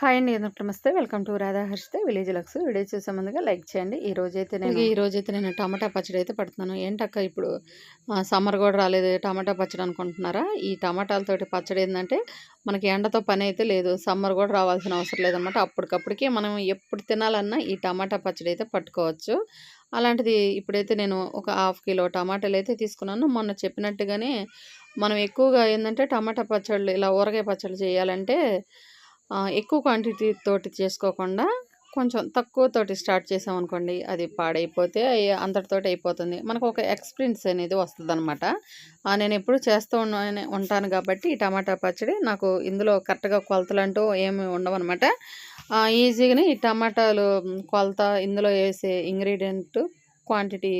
Hi అండి. అందరికీ నమస్తే. వెల్కమ్ టు రాధా హర్షితే విలేజ్ లక్స్. వీడియో చూసే ముందుగా లైక్ చేయండి. ఈ రోజైతే నేను ఈ రోజైతే నేను టమాటా పచ్చడి అయితే పడుతున్నాను. ఏంటక్క ఇప్పుడు సమ్మర్ కూడా రాలేదు. టమాటా పచ్చడి అనుకుంటున్నారా? ఈ టమాటాలతోటి పచ్చడి ఏంటంటే మనకి ఎండతో పని అయితే లేదు. సమ్మర్ కూడా రావాల్సిన అవసరం లేదన్నమాట అప్పటికప్పటికి మనం ఎప్పుడు తినాలన్నా ఈ టమాటా పచ్చడి అయితే పట్టుకోవచ్చు. అలాంటిది ఇప్పుడైతే నేను ఒక హాఫ్ కిలో టమాటాలు అయితే తీసుకున్నాను. మొన్న చెప్పినట్టుగానే మనం ఎక్కువగా ఏంటంటే టమాటా పచ్చళ్ళు ఇలా ఊరగాయ పచ్చళ్ళు చేయాలంటే ఎక్కువ క్వాంటిటీ తోటి చేసుకోకుండా, కొంచెం తక్కువ తోటి స్టార్ట్ చేసామనుకోండి, అది పాడైపోతే అంతటితోటి అయిపోతుంది. మనకు ఒక ఎక్స్‌పీరియన్స్ అనేది వస్తుంది అనమాట నేను ఎప్పుడు చేస్తూ ఉంటాను కాబట్టి ఈ టమాటా పచ్చడి నాకు ఇందులో కరెక్ట్‌గా కొలతలంటూ ఏమి ఉండవనమాట. ఈజీగానే ఈ టమాటాలు కొలత ఇందులో వేసే ఇంగ్రీడియంట్ క్వాంటిటీ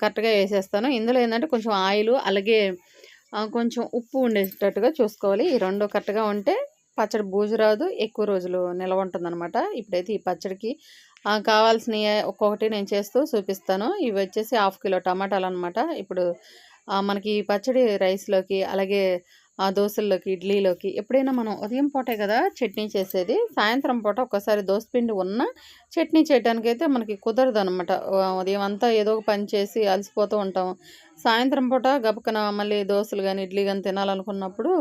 కరెక్ట్‌గా వేసేస్తాను ఇందులో ఏంటంటే కొంచెం ఆయిల్ అలాగే కొంచెం ఉప్పు ఉండేటట్టుగా చూసుకోవాలి. ఈ రెండు కరెక్ట్‌గా ఉంటే పచ్చడి బూజు రాదు. ఎక్కువ రోజులు నిల్వ నిలవుంటుందనమాట. ఇప్పుడైతే ఈ పచ్చడికి కావాల్సినవి ఒక్కొక్కటి నేను చేస్తూ చూపిస్తాను. ఇవి వచ్చేసి హాఫ్ కిలో టమాటాలు అనమాట ఇప్పుడు మనకి ఈ పచ్చడి రైస్‌లోకి, అలాగే దోశల్లోకి ఇడ్లీలోకి ఎప్పుడైనా మనం ఉదయం పూటే కదా చట్నీ చేసేది. సాయంత్రం పూట ఒక్కసారి దోశ పిండి ఉన్నా, చట్నీ చేయటానికైతే మనకి కుదరదు అనమాట ఉదయం అంతా ఏదో ఒక పని చేసి అలసిపోతూ ఉంటాం. సాయంత్రం పూట గబుక్కన మళ్ళీ దోశలు కానీ ఇడ్లీ కానీ తినాలనుకున్నప్పుడు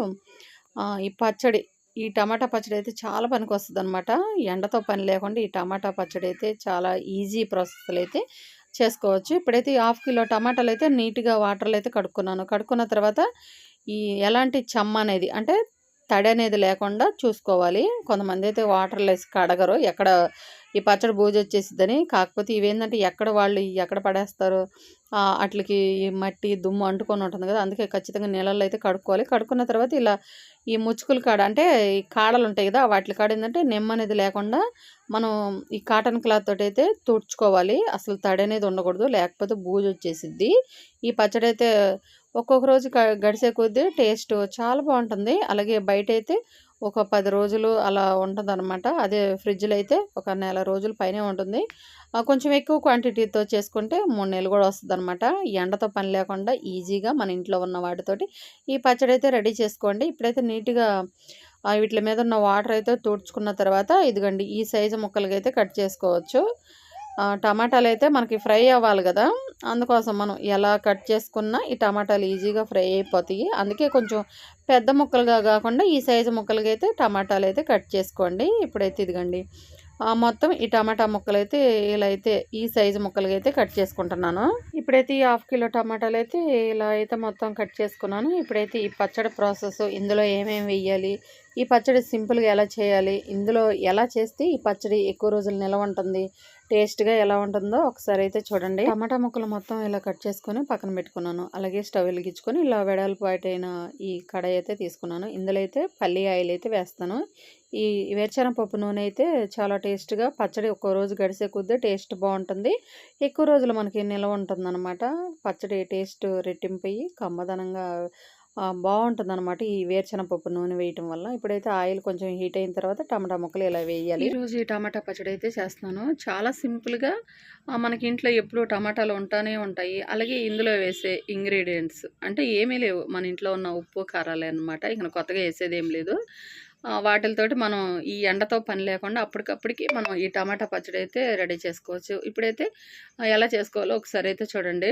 ఈ పచ్చడి ఈ టమాటా పచ్చడి అయితే చాలా పనికి వస్తుందనమాట ఎండతో పని లేకుండా ఈ టమాటా పచ్చడి అయితే చాలా ఈజీ ప్రాసెస్‌లో అయితే చేసుకోవచ్చు. ఇప్పుడైతే హాఫ్ కిలో టమాటాలు అయితే నీట్‌గా వాటర్‌లో అయితే కడుక్కున్నాను. కడుక్కున్న తర్వాత ఈ ఎలాంటి చెమ్మ అనేది అంటే తడి అనేది లేకుండా చూసుకోవాలి. కొంతమందైతే వాటర్‌లో వేసి కడగరు. ఎక్కడ ఈ పచ్చడి బూజొచ్చేసిద్దని. కాకపోతే ఇవేంటంటే ఎక్కడ వాళ్ళు ఎక్కడ పడేస్తారో అట్లకి ఈ మట్టి, దుమ్ము అంటుకొని ఉంటుంది కదా అందుకే ఖచ్చితంగా నీళ్ళల్లో అయితే కడుక్కోవాలి. కడుక్కున్న తర్వాత ఇలా ఈ ముచ్చుకుల కాడ అంటే ఈ కాడలు ఉంటాయి కదా వాటి కాడ ఏంటంటే నిమ్మ అనేది లేకుండా మనం ఈ కాటన్ క్లాత్ తోటి అయితే తుడుచుకోవాలి. అసలు తడి అనేది ఉండకూడదు. లేకపోతే బూజొచ్చేసిద్ది. ఈ పచ్చడి అయితే ఒక్కొక్క రోజు గడిసే కొద్దీ టేస్ట్ చాలా బాగుంటుంది అలాగే బయట అయితే ఒక పది రోజులు అలా ఉంటదనమాట. అదే ఫ్రిడ్జ్‌లో అయితే ఒక నెల రోజుల పైనే ఉంటుంది. కొంచెం ఎక్కువ క్వాంటిటీతో చేసుకుంటే మూడు నెలలు కూడా వస్తుంది అనమాట ఎండతో పని లేకుండా ఈజీగా మన ఇంట్లో ఉన్న వాటితోటి ఈ పచ్చడి అయితే రెడీ చేసుకోండి. ఇప్పుడైతే నీట్‌గా వీటి మీద ఉన్న వాటర్ అయితే తుడుచుకున్న తర్వాత ఇదిగోండి ఈ సైజు ముక్కలుగైతే కట్ చేసుకోవచ్చు. టమాటాలు అయితే మనకి ఫ్రై అవ్వాలి కదా అందుకోసం మనం ఎలా కట్ చేసుకున్నా ఈ టమాటాలు ఈజీగా ఫ్రై అయిపోతాయి. అందుకే కొంచెం పెద్ద ముక్కలుగా కాకుండా ఈ సైజు ముక్కలుగా అయితే టమాటాలైతే కట్ చేసుకోండి. ఇప్పుడైతే ఇదిగండి మొత్తం ఈ టమాటా ముక్కలైతే ఇలా అయితే ఈ సైజు ముక్కలుగా అయితే కట్ చేసుకుంటున్నాను. ఇప్పుడైతే ఈ హాఫ్ కిలో టమాటాలు అయితే ఇలా అయితే మొత్తం కట్ చేసుకున్నాను. ఇప్పుడైతే ఈ పచ్చడి ప్రాసెస్ ఇందులో ఏమేమి వెయ్యాలి, ఈ పచ్చడి సింపుల్‌గా ఎలా చేయాలి, ఇందులో ఎలా చేస్తే ఈ పచ్చడి ఎక్కువ రోజులు నిలవుంటుంది, టేస్ట్‌గా ఎలా ఉంటుందో ఒకసారి అయితే చూడండి. టమాటా ముక్కలు మొత్తం ఇలా కట్ చేసుకొని పక్కన పెట్టుకున్నాను. అలాగే స్టవ్ వెలిగించుకొని ఇలా వెడల్పు అయిన ఈ కడాయి అయితే తీసుకున్నాను. ఇందులో అయితే పల్లి ఆయిల్ అయితే వేస్తాను. ఈ వేరుశెనగపప్పు నూనె అయితే చాలా టేస్ట్‌గా పచ్చడి ఒక్కో రోజు గడిసే కొద్దీ టేస్ట్ బాగుంటుంది ఎక్కువ రోజులు మనకి నిల్వ ఉంటుందనమాట. పచ్చడి టేస్ట్ రెట్టింపయ్యి కమ్మదనంగా బాగుంటుంది అనమాట ఈ వేరుశనగపప్పు నూనె వేయటం వల్ల. ఇప్పుడైతే ఆయిల్ కొంచెం హీట్ అయిన తర్వాత టమాటా ముక్కలు ఇలా వేయాలి. ఈరోజు ఈ టమాటా పచ్చడి అయితే చేస్తున్నాను. చాలా సింపుల్‌గా మనకి ఇంట్లో ఎప్పుడూ టమాటాలు ఉంటానే ఉంటాయి. అలాగే ఇందులో వేసే ఇంగ్రీడియంట్స్ అంటే ఏమీ లేవు. మన ఇంట్లో ఉన్న ఉప్పు, కారాలే అనమాట. ఇక కొత్తగా ఏసేదేం లేదు. వాటితోటి మనం ఈ ఎండతో పని లేకుండా అప్పటికప్పటికి మనం ఈ టమాటా పచ్చడి అయితే రెడీ చేసుకోవచ్చు. ఇప్పుడైతే ఎలా చేసుకోవాలో ఒకసారి అయితే చూడండి.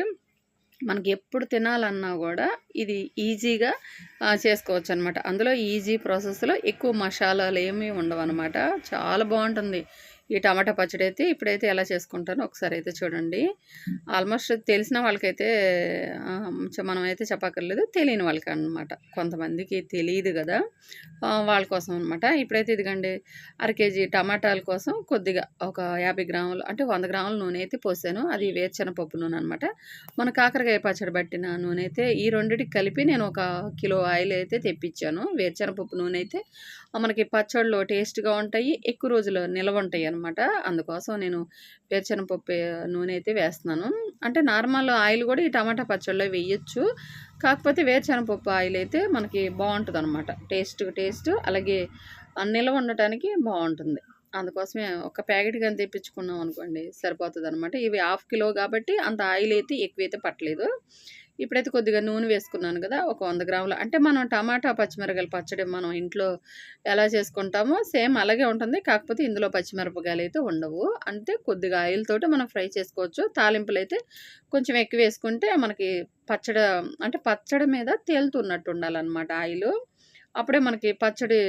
మనకి ఎప్పుడు తినాలన్నా కూడా ఇది ఈజీగా చేసుకోవచ్చు చేసుకోవచ్చనమాట. అందులో ఈజీ ప్రాసెస్‌లో ఎక్కువ మసాలాలు ఏమీ ఉండవనమాట. చాలా బాగుంటుంది ఈ టమాటా పచ్చడి అయితే ఇప్పుడైతే ఎలా చేసుకుంటానో ఒకసారి అయితే చూడండి. ఆల్మోస్ట్ తెలిసిన వాళ్ళకైతే మనం అయితే మనమైతే చెప్పక్కర్లేదు. తెలియని వాళ్ళకి అనమాట కొంతమందికి తెలియదు కదా వాళ్ళ కోసం అనమాట. ఇప్పుడైతే ఇదిగోండి అర కేజీ టమాటాల కోసం కొద్దిగా ఒక 50 గ్రాములు అంటే వంద గ్రాముల నూనె అయితే పోసాను. అది వేరుశెనగపప్పు నూనె అనమాట. మన కాకరకాయ పచ్చడి పట్టిన నూనె అయితే ఈ రెండిటికి కలిపి నేను ఒక కిలో ఆయిల్ అయితే తెప్పించాను. వేరుశెనగపప్పు నూనె అయితే మనకి పచ్చళ్ళు టేస్ట్‌గా ఉంటాయి. ఎక్కువ రోజులు నిలవుంటాయి అనమాట. అందుకోసం నేను వేరుశెనగపప్పు నూనె అయితే వేస్తున్నాను. అంటే నార్మల్ ఆయిల్ కూడా ఈ టమాటా పచ్చళ్ళలో వేయచ్చు కాకపోతే వేరుశనగపప్పు ఆయిల్ అయితే మనకి బాగుంటుంది అనమాట టేస్ట్ టేస్ట్ అలాగే నిల్వ ఉండటానికి బాగుంటుంది అందుకోసమే ఒక ప్యాకెట్ కానీ తెప్పించుకున్నాం అనుకోండి సరిపోతదనమాట. ఇవి హాఫ్ కిలో కాబట్టి అంత ఆయిల్ అయితే ఎక్కువైతే పట్టలేదు. ఇప్పుడైతే కొద్దిగా నూనె వేసుకున్నాను కదా ఒక వంద గ్రాములు అంటే మనం టమాటా పచ్చిమిరపకాయలు పచ్చడి మనం ఇంట్లో ఎలా చేసుకుంటామో సేమ్ అలాగే ఉంటుంది. కాకపోతే ఇందులో పచ్చిమిరపకాయలు అయితే ఉండవు. అంటే కొద్దిగా ఆయిల్ తోటి మనం ఫ్రై చేసుకోవచ్చు. తాలింపులు అయితే కొంచెం ఎక్కువ వేసుకుంటే మనకి పచ్చడి అంటే పచ్చడి మీద తేలుతున్నట్టు ఉండాలన్నమాట ఆయిల్. అప్పుడే మనకి పచ్చడి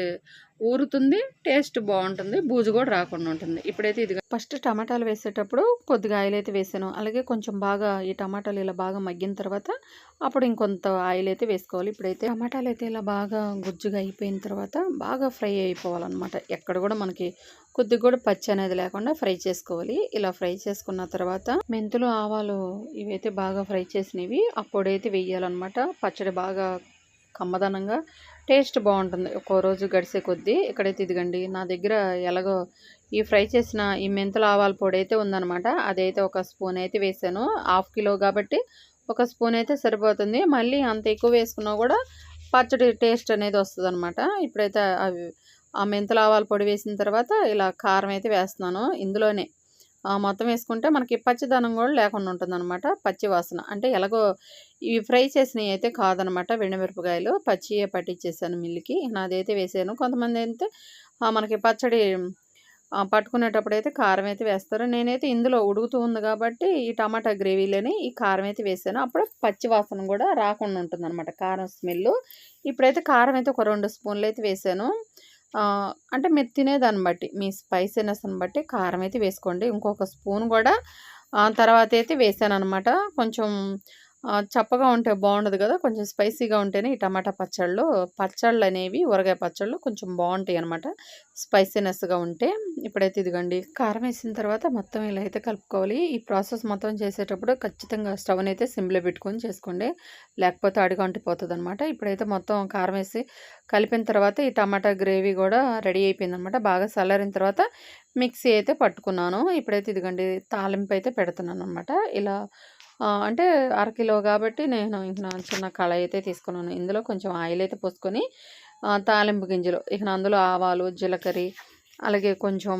ఊరుతుంది టేస్ట్ బాగుంటుంది బూజు కూడా రాకుండా ఉంటుంది. ఇప్పుడైతే ఇది ఫస్ట్ టమాటాలు వేసేటప్పుడు కొద్దిగా ఆయిల్ అయితే వేసాను. అలాగే కొంచెం బాగా ఈ టమాటాలు ఇలా బాగా మగ్గిన తర్వాత అప్పుడు ఇంకొంత ఆయిల్ అయితే వేసుకోవాలి. ఇప్పుడైతే టమాటాలు అయితే ఇలా బాగా గుజ్జుగా అయిపోయిన తర్వాత బాగా ఫ్రై అయిపోవాలన్నమాట. ఎక్కడ కూడా మనకి కొద్దిగా కూడా పచ్చి అనేది లేకుండా ఫ్రై చేసుకోవాలి. ఇలా ఫ్రై చేసుకున్న తర్వాత మెంతులు ఆవాలు ఇవైతే బాగా ఫ్రై చేసినవి. అప్పుడైతే వేయాలన్నమాట. పచ్చడి బాగా కమ్మదనంగా టేస్ట్ బాగుంటుంది. ఒక్కో రోజు గడిసే కొద్దీ ఇక్కడైతే ఇదిగండి నా దగ్గర ఎలాగో ఈ ఫ్రై చేసిన ఈ మెంతుల ఆవాల పొడి అయితే ఉందనమాట అదైతే ఒక స్పూన్ అయితే వేసాను. హాఫ్ కిలో కాబట్టి ఒక స్పూన్ అయితే సరిపోతుంది. మళ్ళీ అంత ఎక్కువ వేసుకున్నా కూడా పచ్చడి టేస్ట్ అనేది వస్తుంది అనమాట ఇప్పుడైతే అవి ఆ మెంతుల ఆవాల పొడి వేసిన తర్వాత ఇలా కారం అయితే వేస్తున్నాను. ఇందులోనే మొత్తం వేసుకుంటే మనకి పచ్చిదనం కూడా లేకుండా ఉంటుంది అనమాట పచ్చి వాసన. అంటే ఎలాగో ఇవి ఫ్రై చేసినవి అయితే కాదనమాట వెండిమిరపకాయలు పచ్చియే పట్టించేసాను మిల్లికి. నాదైతే వేసాను. కొంతమంది అయితే మనకి పచ్చడి పట్టుకునేటప్పుడు అయితే కారం అయితే వేస్తారు. నేనైతే ఇందులో ఉడుకుతూ ఉంది కాబట్టి ఈ టమాటా గ్రేవీలోనే ఈ కారం అయితే వేసాను. అప్పుడు పచ్చి వాసన కూడా రాకుండా ఉంటుంది అనమాట కారం స్మెల్ ఇప్పుడైతే కారం అయితే ఒక రెండు స్పూన్లు అయితే వేసాను. అంటే మీరు తినేదాన్ని బట్టి మీ స్పైసీనెస్ని బట్టి కారం అయితే వేసుకోండి. ఇంకొక స్పూన్ కూడా తర్వాత అయితే వేసాను అనమాట కొంచెం చప్పగా ఉంటే బాగుండదు కదా. కొంచెం స్పైసీగా ఉంటేనే ఈ టమాటా పచ్చళ్ళు పచ్చళ్ళు అనేవి ఊరగాయ పచ్చళ్ళు కొంచెం బాగుంటాయి అనమాట స్పైసీనెస్గా ఉంటే. ఇప్పుడైతే ఇదిగండి కారం వేసిన తర్వాత మొత్తం ఇలా అయితే కలుపుకోవాలి. ఈ ప్రాసెస్ మొత్తం చేసేటప్పుడు ఖచ్చితంగా స్టవ్ని అయితే సిమ్లో పెట్టుకొని చేసుకోండి. లేకపోతే అడిగా అంటిపోతుంది అనమాట ఇప్పుడైతే మొత్తం కారం వేసి కలిపిన తర్వాత ఈ టమాటా గ్రేవీ కూడా రెడీ అయిపోయింది అనమాట బాగా చల్లారిన తర్వాత మిక్సీ అయితే పట్టుకున్నాను. ఇప్పుడైతే ఇదిగండి తాలింపు అయితే పెడుతున్నాను అనమాట ఇలా అంటే అరకిలో కాబట్టి నేను ఇంకా చిన్న కళాయి అయితే తీసుకున్నాను. ఇందులో కొంచెం ఆయిల్ అయితే పోసుకొని తాలింపు గింజలు ఇక అందులో ఆవాలు జీలకర్ర అలాగే కొంచెం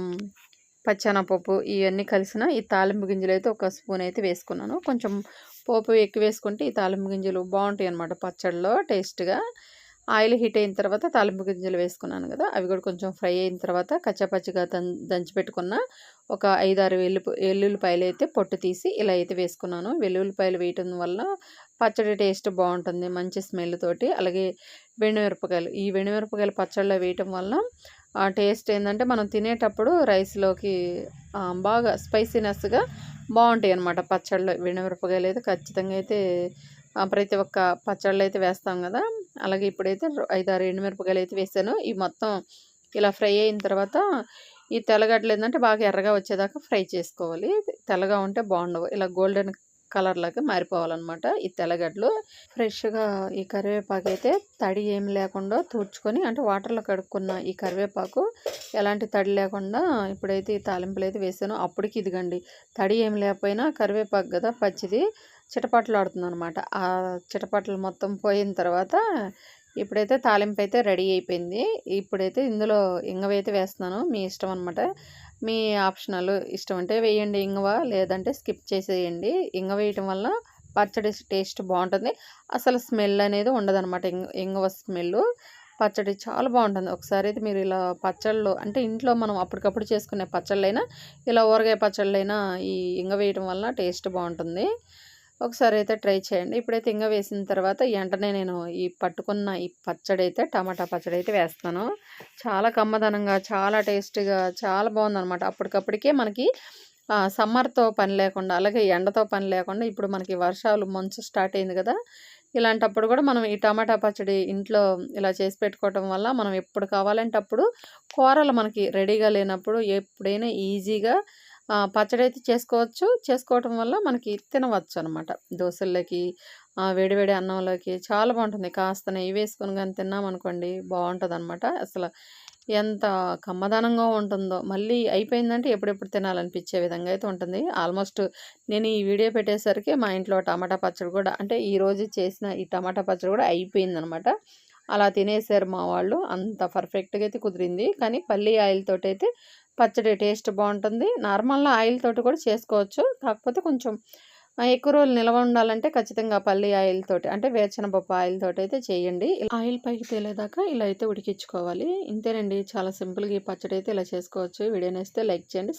పచ్చనపప్పు ఇవన్నీ కలిసిన ఈ తాలింపు గింజలు అయితే ఒక స్పూన్ అయితే వేసుకున్నాను. కొంచెం పోపు ఎక్కువ వేసుకుంటే ఈ తాలింపు గింజలు బాగుంటాయి అనమాట పచ్చడిలో టేస్ట్గా. ఆయిల్ హీట్ అయిన తర్వాత తాలింపు గింజలు వేసుకున్నాను కదా అవి కూడా కొంచెం ఫ్రై అయిన తర్వాత కచ్చపచ్చిగా దం దంచి పెట్టుకున్న ఒక ఐదు ఆరు వెల్లు వెల్లుల్లిపాయలు అయితే పొట్టు తీసి ఇలా అయితే వేసుకున్నాను. వెల్లుల్లిపాయలు వేయటం వల్ల పచ్చడి టేస్ట్ బాగుంటుంది మంచి స్మెల్ తోటి. అలాగే వెండిమిరపకాయలు ఈ వెండిమిరపకాయలు పచ్చడిలో వేయటం వల్ల టేస్ట్ ఏంటంటే మనం తినేటప్పుడు రైస్లోకి బాగా స్పైసీనెస్గా బాగుంటాయి అనమాట పచ్చళ్ళు. వెండిమిరపకాయలు అయితే ఖచ్చితంగా అయితే ప్రతి ఒక్క పచ్చళ్ళు అయితే వేస్తాం కదా. అలాగే ఇప్పుడైతే ఐదారు ఎండుమిరపకాయలు అయితే వేసాను. ఇవి మొత్తం ఇలా ఫ్రై అయిన తర్వాత ఈ తెల్లగడ్డలు ఏంటంటే బాగా ఎర్రగా వచ్చేదాకా ఫ్రై చేసుకోవాలి. తెల్లగా ఉంటే బాగుండవు. ఇలా గోల్డెన్ కలర్ లాగా మారిపోవాలన్నమాట ఈ తెల్లగడ్డలు. ఫ్రెష్గా ఈ కరివేపాకు అయితే తడి ఏమి లేకుండా తుడుచుకొని అంటే వాటర్లో కడుక్కున్న ఈ కరివేపాకు ఎలాంటి తడి లేకుండా ఇప్పుడైతే ఈ తాలింపులు అయితే వేసాను. అప్పటికి ఇదిగండి తడి ఏమి లేకపోయినా కరివేపాకు కదా పచ్చిది చిటపట్లు ఆడుతుంది అనమాట ఆ చిటపట్లు మొత్తం పోయిన తర్వాత ఇప్పుడైతే తాలింపు అయితే రెడీ అయిపోయింది. ఇప్పుడైతే ఇందులో ఇంగవైతే వేస్తున్నాను. మీ ఇష్టం అనమాట మీ ఆప్షనల్ ఇష్టం అంటే వేయండి ఇంగవ లేదంటే స్కిప్ చేసేయండి. ఇంగ వేయటం వల్ల పచ్చడి టేస్ట్ బాగుంటుంది. అసలు స్మెల్ అనేది ఉండదన్నమాట ఇంగ ఇంగవ స్మెల్ పచ్చడి చాలా బాగుంటుంది. ఒకసారి అయితే మీరు ఇలా పచ్చళ్ళు అంటే ఇంట్లో మనం అప్పటికప్పుడు చేసుకునే పచ్చళ్ళైనా ఇలా ఊరగాయ పచ్చళ్ళైనా ఈ ఇంగ వేయటం వల్ల టేస్ట్ బాగుంటుంది. ఒకసారి అయితే ట్రై చేయండి. ఇప్పుడైతే ఇంగ వేసిన తర్వాత వెంటనే నేను ఈ పట్టుకున్న ఈ పచ్చడి అయితే టమాటా పచ్చడి అయితే వేస్తాను. చాలా కమ్మదనంగా చాలా టేస్టీగా చాలా బాగుందనమాట. అప్పటికప్పటికే మనకి సమ్మర్తో పని లేకుండా అలాగే ఎండతో పని లేకుండా ఇప్పుడు మనకి వర్షాలు మంచు స్టార్ట్ అయింది కదా! ఇలాంటప్పుడు కూడా మనం ఈ టమాటా పచ్చడి ఇంట్లో ఇలా చేసి పెట్టుకోవటం వల్ల మనం ఎప్పుడు కావాలంటే అప్పుడు కూరలు మనకి రెడీగా లేనప్పుడు ఎప్పుడైనా ఈజీగా పచ్చడి అయితే చేసుకోవచ్చు. చేసుకోవటం వల్ల మనకి తినవచ్చు అనమాట దోశల్లోకి వేడివేడి అన్నంలోకి చాలా బాగుంటుంది. కాస్త నెయ్యి వేసుకొని కానీ తిన్నామనుకోండి బాగుంటుంది అనమాట అసలు ఎంత కమ్మదనంగా ఉంటుందో. మళ్ళీ అయిపోయిందంటే ఎప్పుడెప్పుడు తినాలనిపించే విధంగా అయితే ఉంటుంది. ఆల్మోస్ట్ నేను ఈ వీడియో పెట్టేసరికి మా ఇంట్లో టమాటా పచ్చడి కూడా అంటే ఈరోజు చేసిన ఈ టమాటా పచ్చడి కూడా అయిపోయిందనమాట. అలా తినేసారు మా వాళ్ళు. అంత పర్ఫెక్ట్గా అయితే కుదిరింది. కానీ పల్లి ఆయిల్ తోటి అయితే పచ్చడి టేస్ట్ బాగుంటుంది. నార్మల్గా ఆయిల్ తోటి కూడా చేసుకోవచ్చు. కాకపోతే కొంచెం ఎక్కువ రోజులు నిల్వ ఉండాలంటే ఖచ్చితంగా పల్లి ఆయిల్ తోటి అంటే వేరుశనగపప్పు ఆయిల్ తోటి అయితే చేయండి. ఆయిల్ పైకి తేలేదాకా ఇలా అయితే ఉడికించుకోవాలి. ఇంతేనండి. చాలా సింపుల్గా ఈ పచ్చడి అయితే ఇలా చేసుకోవచ్చు. వీడియో నేస్తే లైక్ చేయండి